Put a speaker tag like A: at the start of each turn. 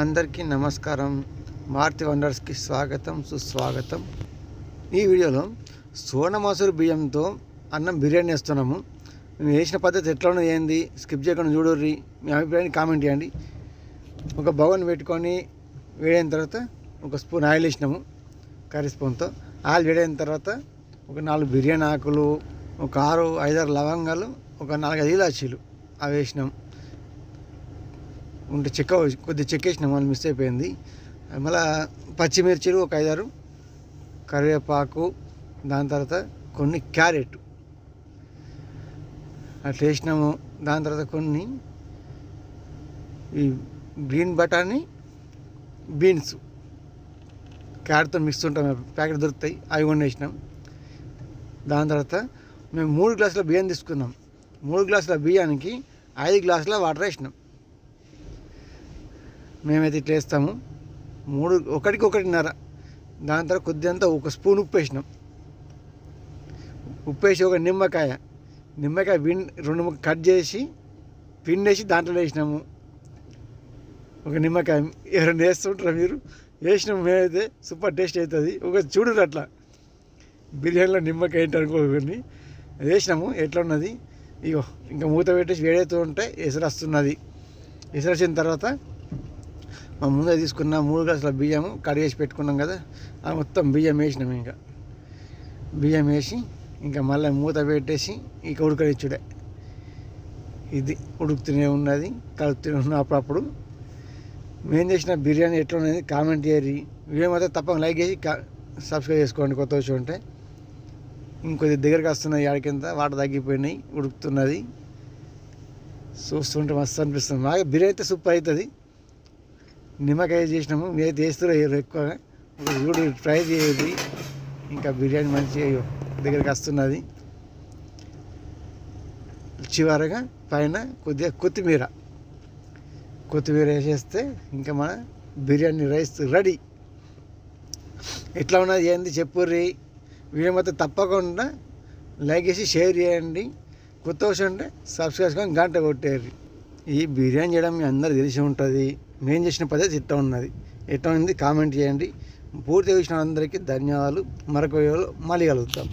A: అందరికీ నమస్కారం. మారుతి వండర్స్కి స్వాగతం సుస్వాగతం. ఈ వీడియోలో సోన మసూరు బియ్యంతో అన్నం బిర్యానీ వేస్తున్నాము మేము వేసిన పద్ధతి ఎట్లా ఏంది? స్కిప్ చేయకుండా చూడర్రి. మీ అభిప్రాయాన్ని కామెంట్ చేయండి. ఒక బౌన్ పెట్టుకొని వేడైన తర్వాత ఒక స్పూన్ ఆయిల్ వేసినాము కర్రీ స్పూన్తో. ఆయిల్ వేడైన తర్వాత ఒక నాలుగు బిర్యానీ ఆకులు ఒక ఆరు ఐదారు లవంగాలు ఒక నాలుగైదు ఇలాచీలు అవి వేసినాము. ఉంటే చెక్క కొద్దిగా చెక్క వేసినాం మిస్ అయిపోయింది. మళ్ళీ పచ్చిమిర్చిలు ఒక ఐదారు కరివేపాకు దాని తర్వాత కొన్ని క్యారెట్. అట్లా వేసినాము దాని తర్వాత కొన్ని ఈ గ్రీన్ బటానీ బీన్స్. క్యారెట్తో మిక్స్ ఉంటాం ప్యాకెట్ దొరుకుతాయి అవి కొన్ని వేసినాం. దాని తర్వాత మేము మూడు గ్లాసుల బియ్యం తీసుకున్నాం. మూడు గ్లాసుల బియ్యానికి ఐదు గ్లాసుల వాటర్ వేసినాం. మేమైతే ఇట్లా వేస్తాము. మూడు ఒకటికి ఒకటిన్నర. దాని తర్వాత కొద్దిగా ఒక స్పూన్ ఉప్పు వేసినాం. ఉప్పు వేసి ఒక నిమ్మకాయ. నిమ్మకాయ విన్ రెండు ముక్క కట్ చేసి పిండేసి దాంట్లో వేసినాము. ఒక నిమ్మకాయ ఎవరైనా వేస్తుంటారా మీరు? వేసినాము మేమైతే సూపర్ టేస్ట్ అవుతుంది. ఒక చూడరు అట్లా. బిర్యానీలో నిమ్మకాయ ఏంటి అనుకోకండి వేసినాము ఎట్లా ఉన్నది? ఇగో ఇంకా మూత పెట్టేసి వేడైతూ ఉంటే ఎసరు వస్తున్నది ఎసరు వచ్చిన తర్వాత మా ముందే తీసుకున్న మూడు గ్లాసుల బియ్యం కడిగేసి పెట్టుకున్నాం కదా ఆ మొత్తం బియ్యం వేసినాం ఇంకా. బియ్యం వేసి ఇంకా మళ్ళీ మూత పెట్టేసి ఇక ఉడకనిచ్చుడే ఇది ఉడుకుతూనే ఉన్నది కలుపుతూనే ఉన్న అప్పుడప్పుడు. మేము చేసిన బిర్యానీ ఎట్లా ఉన్నది కామెంట్ చేయరి వీడియో మాత్రం తప్పక లైక్ చేసి సబ్స్క్రైబ్ చేసుకోండి కొత్త వచ్చి ఉంటే ఇంకొద్ది దగ్గరికి వస్తున్నాయి ఆడికింత వాటర్ తగ్గిపోయినాయి ఉడుకుతున్నది. చూస్తుంటే మస్తు అనిపిస్తుంది. మాకు బిర్యానీ అయితే సూపర్ అవుతుంది. నిమ్మకాయ చేసినాము. మీరు వేస్తారు ఎక్కువగా చూడు ట్రై చేయదు ఇంకా బిర్యానీ మంచి దగ్గరికి వస్తున్నది. చివరగా పైన కొద్దిగా కొత్తిమీర. కొత్తిమీర వేసేస్తే ఇంకా మన బిర్యానీ రైస్ రెడీ. ఎట్లా ఉన్నది ఏంది చెప్పుర్రి? వీడియో మొత్తం తప్పకుండా లైక్ చేసి షేర్ చేయండి. కొత్త వచ్చి ఉంటే సబ్స్క్రైబ్ చేసుకొని గంట కొట్టేరు ఈ బిర్యానీ చేయడం మీ అందరు తెలిసి ఉంటుంది. మేము చేసిన పద్ధతి ఇట్లా ఉన్నది. ఎట్లా ఉంది కామెంట్ చేయండి. పూర్తి చూసిన అందరికీ ధన్యవాదాలు. మరొక వీడియోలో మళ్ళీ కలుగుతాం